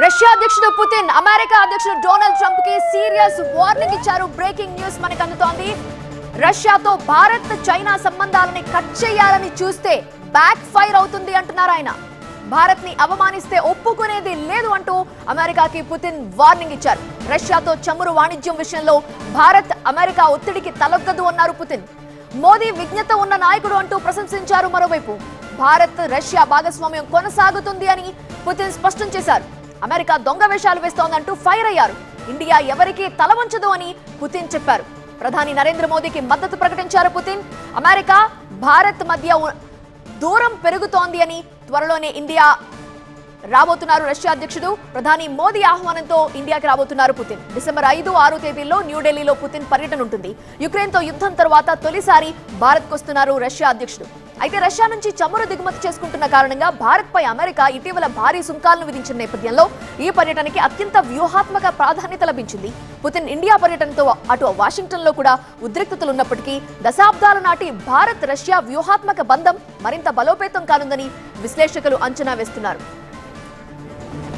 Russia అధ్యక్షుడు Putin America అధ్యక్షుడు Donald ట్రంప్కి సీరియస్ వార్నింగ్ ఇచ్చారు. బ్రేకింగ్ న్యూస్ మనకు అందుతోంది. రష్యాతో భారత్ చైనా సంబంధాలని కట్ చేయాలని చూస్తే బ్యాక్ ఫైర్ అవుతుంది అంటున్నారు ఆయన. భారత్ని అవమానిస్తే ఒప్పుకునేది లేదు అంటూ అమెరికాకి పుతిన్ వార్నింగ్ ఇచ్చారు. రష్యాతో చమురు వాణిజ్యం విషయంలో భారత్ అమెరికా ఒత్తిడికి తలొగ్గదు అన్నారు పుతిన్. మోదీ విజ్ఞత ఉన్న నాయకుడు అంటూ ప్రశంసించారు మరోవైపు. భారత్ రష్యా భాగస్వామ్యం కొనసాగుతుంది అని పుతిన్ స్పష్టం చేశారు. అమెరికా దొంగ వేషాలు వేస్తోందంటూ ఫైర్ అయ్యారు. ఇండియా ఎవరికీ తల వంచదు అని పుతిన్ చెప్పారు. ప్రధాని నరేంద్ర మోదీకి మద్దతు ప్రకటించారు పుతిన్. అమెరికా భారత్ మధ్య దూరం పెరుగుతోంది అని త్వరలోనే ఇండియా రాబోతున్నారు రష్యా అధ్యక్షుడు. ప్రధాని మోదీ ఆహ్వానంతో ఇండియాకి రాబోతున్నారు పుతిన్. డిసెంబర్ ఐదు ఆరు తేదీల్లో న్యూఢిల్లీలో పుతిన్ పర్యటన ఉంటుంది యుక్రెయిన్తో యుద్ధం తర్వాత తొలిసారి భారత్కు వస్తున్నారు రష్యా అధ్యక్షుడు. అయితే రష్యా నుంచి చమురు దిగుమతి చేసుకుంటున్న కారణంగా భారత్పై అమెరికా ఇటీవల భారీ సుంకాలను విధించిన నేపథ్యంలో ఈ పర్యటనకి అత్యంత వ్యూహాత్మక ప్రాధాన్యత లభించింది. పుతిన్ ఇండియా పర్యటనతో అటు వాషింగ్టన్లో కూడా ఉద్రిక్తతలు ఉన్నప్పటికీ దశాబ్దాల నాటి భారత్ రష్యా వ్యూహాత్మక బంధం మరింత బలోపేతం కానుందని విశ్లేషకులు అంచనా వేస్తున్నారు. Thank you.